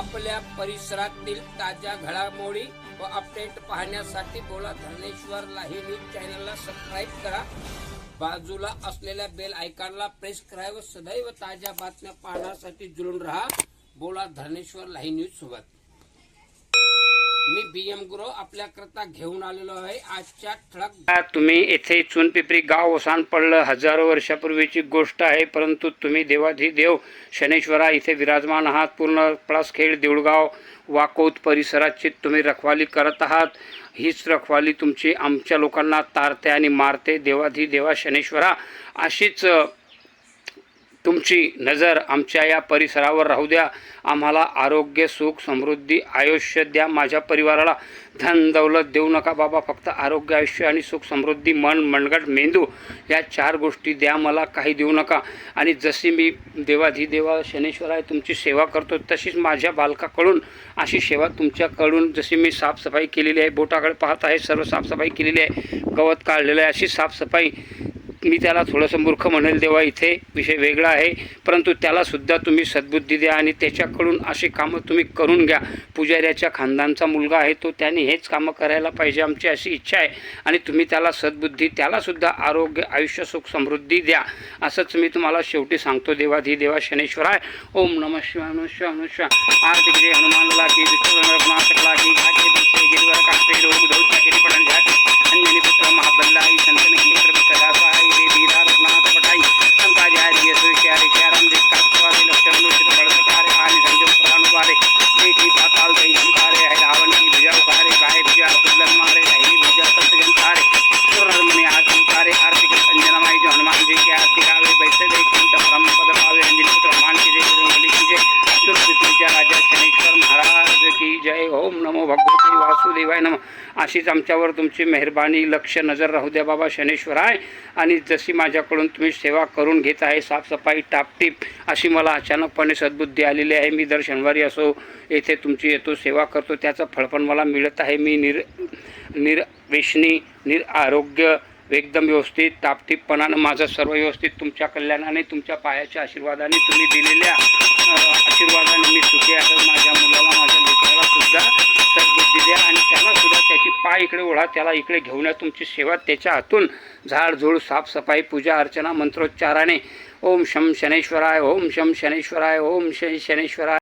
आपल्या परिसरातील ताज्या घडामोडी व अपडेट पाहण्यासाठी बोला धनेश्वर लाही न्यूज चॅनलला सबस्क्राईब करा. बाजूला असलेल्या बेल आयकॉनला प्रेस करा व सदैव ताज्या बातम्या पाहण्यासाठी जुळून राहा. बोला धनेश्वर लाही न्यूज सोबत. मी बी एम गुरु आपल्याकरता घेऊन आलेलो आहे आजच्या ठळक तुम्ही येथे चुनपिपरी गाव ओसान पडलं. हजारो वर्षापूर्वीची गोष्ट आहे परंतु तुम्ही देवाधिदेव शनेश्वरा इथे विराजमान आहात. पूर्ण पळसखेड देऊळगाव वाकोत परिसराची तुम्ही रखवाली करत आहात. हीच रखवाली तुमची आमच्या लोकांना तारते आणि मारते. देवाधिदेवा शनेश्वरा अशीच तुमची नजर आमच्या या परिसरावर राहू द्या. आम्हाला आरोग्य सुख समृद्धी आयुष्य द्या. माझ्या परिवाराला धन दौलत देऊ नका बाबा. फक्त आरोग्य आयुष्य आणि सुख समृद्धी मन मनगट मेंदू या चार गोष्टी द्या. मला काही देऊ नका. आणि जशी मी देवाधिदेवा शनेश्वर आहे तुमची सेवा करतो तशीच माझ्या बालकाकडून अशी सेवा तुमच्याकडून जशी मी साफसफाई केलेली आहे बोटाकडे पाहत आहे सर्व साफसफाई केलेली आहे गवत काढलेलं आहे अशी साफसफाई मी त्याला थोडंसं मूर्ख म्हणेल देवा इथे विषय वेगळा आहे. परंतु त्यालासुद्धा तुम्ही सद्बुद्धी द्या आणि त्याच्याकडून अशी कामं तुम्ही करून घ्या. पुजाऱ्याच्या खानदानचा मुलगा आहे तो त्याने हेच कामं करायला पाहिजे आमची अशी इच्छा आहे. आणि तुम्ही त्याला सद्बुद्धी त्यालासुद्धा आरोग्य आयुष्य सुख समृद्धी द्या. असंच मी तुम्हाला शेवटी सांगतो देवाधी देवा शनेश्वराय. ओम नम शिवाय नमः शिवाय नमः शिवाय. आर्थिक जय हनुमानला की विठ्ठल वासुदेवाय नम. अशीच आमच्यावर तुमची मेहरबानी लक्ष नजर राहू द्या बाबा शनेश्वराय आणि जशी माझ्याकडून तुम्ही सेवा करून घेत आहे साफसफाई टापटीप अशी मला अचानकपणे सद्बुद्धी आलेली आहे. मी दर शनिवारी असो येथे तुमची येतो सेवा करतो त्याचं फळपण मला मिळत आहे. मी निर निरवेशनी निर आरोग्य एकदम व्यवस्थित टापटीपणानं माझं सर्व व्यवस्थित तुमच्या कल्याणाने तुमच्या पायाच्या आशीर्वादाने तुम्ही दिलेल्या आशीर्वादाने मी सुखी आहे माझ्या मुलाला माझ्या लेकराला सुद्धा सद्बुद्धी द्या आणि त्याला सुद्धा त्याची पाय इकडे ओढा त्याला इकडे घेऊन या तुमची सेवा त्याच्या हातून. झाडझूड साफसफाई पूजा अर्चना मंत्रोच्चाराने. ओम शम शनेश्वराय ओम शम शनेश्वराय ओम शं शनेश्वराय.